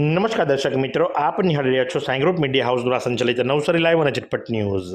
નમસ્કાર દર્શક મિત્રો, આપ નિહાળી રહ્યા છો સાઈ મીડિયા હાઉસ દ્વારા સંચાલિત નવસારી લાઈવ અને ઝટપટ ન્યૂઝ.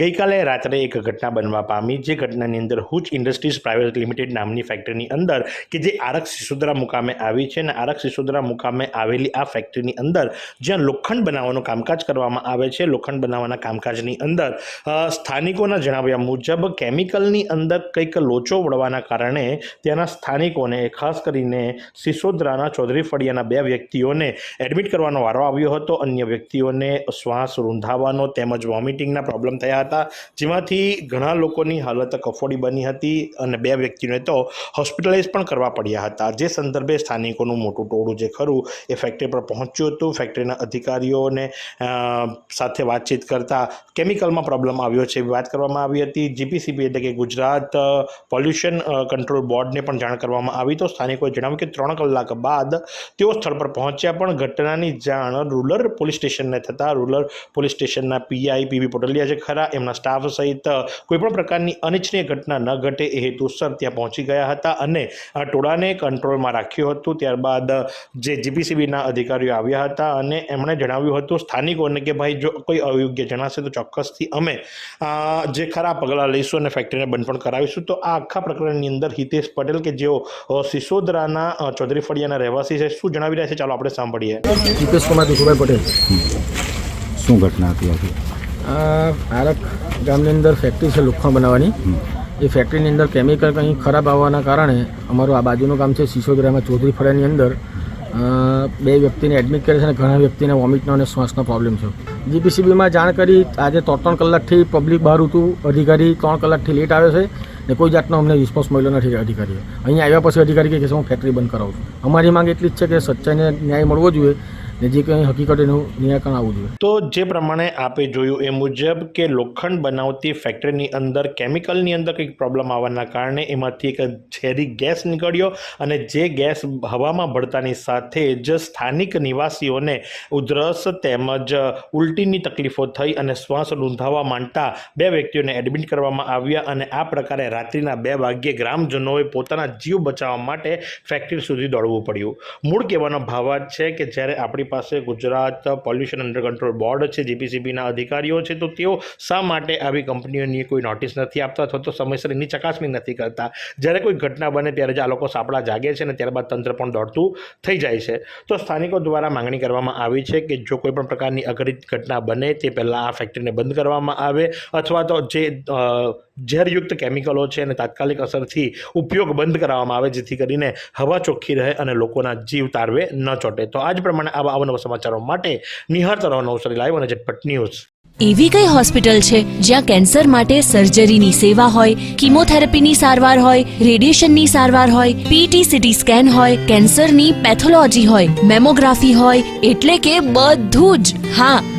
ગઈકાલે રાત્રે એક ઘટના બનવા પામી, જે ઘટનાની અંદર હુચ ઇન્ડસ્ટ્રીઝ પ્રાઇવેટ લિમિટેડ નામની ફેક્ટરીની અંદર, કે જે આરક સિસોદરા મુકામે આવી છે અને આરક સિસોદરા મુકામે આવેલી આ ફેક્ટરીની અંદર જ્યાં લોખંડ બનાવવાનું કામકાજ કરવામાં આવે છે. લોખંડ બનાવવાના કામકાજની અંદર સ્થાનિકોના જણાવ્યા મુજબ કેમિકલની અંદર કંઈક લોચો વળવાના કારણે ત્યાંના સ્થાનિકોને, ખાસ કરીને સિસોદરાના ચૌધરી ફળિયાના બે વ્યક્તિઓને એડમિટ કરવાનો વારો આવ્યો હતો. અન્ય વ્યક્તિઓને શ્વાસ રૂંધાવાનો તેમજ વોમિટિંગના પ્રોબ્લેમ થયા હતા. જેમાંથી ઘણા લોકોની હાલત કફોડી બની હતી અને બે વ્યક્તિઓને તો હોસ્પિટલાઇઝ પણ કરવા પડ્યા હતા. જે સંદર્ભે સ્થાનિકોનું મોટું ટોળું જે ખરું એ ફેક્ટરી પર પહોંચ્યું હતું. ફેક્ટરીના અધિકારીઓને સાથે વાતચીત કરતા કેમિકલમાં પ્રોબ્લેમ આવ્યો છે એવી વાત કરવામાં આવી હતી. જીપીસીબી એટલે કે ગુજરાત પોલ્યુશન કંટ્રોલ બોર્ડને પણ જાણ કરવામાં આવી. તો સ્થાનિકોએ જણાવ્યું કે ત્રણ કલાક બાદ તેઓ સ્થળ પર પહોંચ્યા પણ ઘટનાની જાણ રૂરલ પોલીસ સ્ટેશનને થતાં રૂરલ પોલીસ સ્ટેશનના પીઆઈ પીવી પોટલિયા જે ખરા, એમના સ્ટાફ સહિત કોઈપણ પ્રકારની અનિચ્છનીય ઘટના ન ઘટે એ હેતુસર ત્યાં પહોંચી ગયા હતા અને આ ટોળાને કંટ્રોલમાં રાખ્યું હતું. ત્યારબાદ જે જીપીસીબીના અધિકારીઓ આવ્યા હતા અને એમણે જણાવ્યું હતું સ્થાનિકોને કે ભાઈ, જો કોઈ અયોગ્ય જણાશે તો ચોક્કસથી અમે જે ખરા પગલાં લઈશું અને ફેક્ટરીને બંધ પણ કરાવીશું. તો આ આખા પ્રકરણની અંદર હિતેશ પટેલ કે જેઓ સિસોદરાના ચૌધરી ફળિયાના રહેવાસી છે, શું જણાવી રહ્યા છે? ચાલો, આપણે સાંભળીએ. દીપેશ કુમાર દીપુભાઈ પટેલ. શું ઘટના હતી આખી? આરક ગામની અંદર ફેક્ટરી છે લોખંડ બનાવવાની. એ ફેક્ટરીની અંદર કેમિકલ કંઈ ખરાબ આવવાના કારણે અમારું આ બાજુનું ગામ છે સિસોદરામાં ચૌધરી ફળિયાની અંદર બે વ્યક્તિને એડમિટ કરે છે અને ઘણા વ્યક્તિને વોમિટનો અને શ્વાસનો પ્રોબ્લેમ છે જીપીસીબીમાં જાણ કરી, આજે ત્રણ ત્રણ કલાકથી પબ્લિક બહાર હતું અધિકારી ત્રણ કલાકથી લેટ આવે છે ને કોઈ જાતનો અમને રિસ્પોન્સ મળ્યો નથી અધિકારીએ. અહીંયા આવ્યા પછી અધિકારી છે હું ફેક્ટરી બંધ કરાવું છું. અમારી માંગ એટલી જ છે કે સચ્ચાઈને ન્યાય મળવો જોઈએ ને જે હકીકત એનું નિરાકરણ આવવું જોઈએ. તો જે પ્રમાણે આપે જોયું એ મુજબ કે લોખંડ બનાવતી ફેક્ટરીની અંદર કેમિકલની અંદર કંઈક પ્રોબ્લેમ આવવાના કારણે એમાંથી એક ઝેરી ગેસ નીકળ્યો અને જે ગેસ હવામાં ભળતાની સાથે જ સ્થાનિક નિવાસીઓને ઉધરસ તેમજ ઉલટીની તકલીફો થઈ અને શ્વાસ લૂંધાવા માંડતા બે વ્યક્તિઓને એડમિટ કરવામાં આવ્યા અને આ પ્રકારે રાત્રિના બે વાગ્યે ગ્રામજનોએ પોતાના જીવ બચાવવા માટે ફેક્ટરી સુધી દોડવું પડ્યું. મૂળ કહેવાનો ભાવાર્થ છે કે જ્યારે આપણી પાસે Gujarat pollution under control board છે જીપીસીબીના અધિકારીઓ છે, તો તેઓ શા માટે આવી કંપનીઓની કોઈ નોટિસ નથી આપતા, અથવા તો સમયસર એની ચકાસણી નથી કરતા? જ્યારે કોઈ ઘટના બને ત્યારે જ આ લોકો સાપડા જાગે છે અને ત્યારબાદ તંત્ર પણ દોડતું થઈ જાય છે. તો સ્થાનિકો દ્વારા માંગણી કરવામાં આવી છે કે જો કોઈ પણ પ્રકારની અઘરી ઘટના બને, તે પહેલાં આ ફેક્ટરીને બંધ કરવામાં આવે, અથવા તો જે ઝેરયુક્ત કેમિકલો છે અને તાત્કાલિક અસરથી ઉપયોગ બંધ કરાવવામાં આવે, જેથી કરીને હવા ચોખ્ખી રહે અને લોકોના જીવ તારવે ન ચોટે. તો આજ પ્રમાણે આવા અવનવા સમાચારો માટે નિહાળતા રહો નવસારી લાઈવ અને ઝટપટ ન્યૂઝ. એવી કઈ હોસ્પિટલ છે જ્યાં કેન્સર માટે સર્જરીની સેવા હોય, કિમોથેરાપીની સારવાર હોય, રેડિયેશનની સારવાર હોય પીટી સીટી સ્કેન હોય, કેન્સરની પેથોલોજી હોય, મેમોગ્રાફી હોય, એટલે કે બધું જ. હા